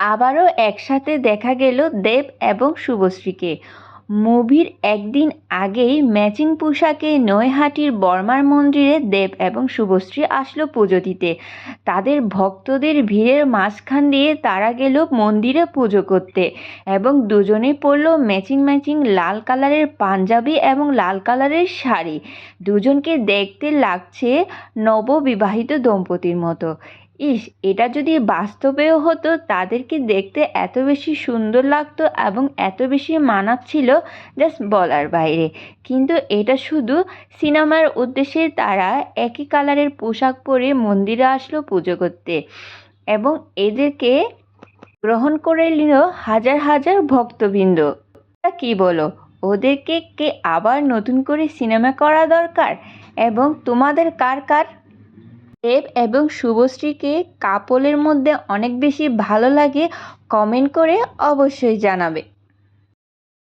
আবারও একসাথে দেখা গেল দেব এবং শুভশ্রীকে। মুভির একদিন আগেই ম্যাচিং পোশাকে নৈহাটির বর্মার মন্দিরে দেব এবং শুভশ্রী আসলো পুজো দিতে তাদের ভক্তদের ভিড়ের মাঝখান দিয়ে তারা গেল মন্দিরে পুজো করতে এবং দুজনেই পরলো ম্যাচিং ম্যাচিং লাল কালারের পাঞ্জাবি এবং লাল কালারের শাড়ি। দুজনকে দেখতে লাগছে নববিবাহিত দম্পতির মতো। ইস, এটা যদি বাস্তবেও হতো, তাদেরকে দেখতে এত বেশি সুন্দর লাগতো এবং এত বেশি মানাচ্ছিল জাস্ট বলার বাইরে। কিন্তু এটা শুধু সিনেমার উদ্দেশ্যে তারা একই কালারের পোশাক পরে মন্দিরে আসলো পুজো করতে এবং এদেরকে গ্রহণ করে নিল হাজার হাজার ভক্তবৃন্দ। কি বলো, ওদেরকে কে আবার নতুন করে সিনেমা করা দরকার? এবং তোমাদের কার কার? দেব এবং শুভশ্রীকে কাপলের মধ্যে অনেক বেশি ভালো লাগে কমেন্ট করে অবশ্যই জানাবে।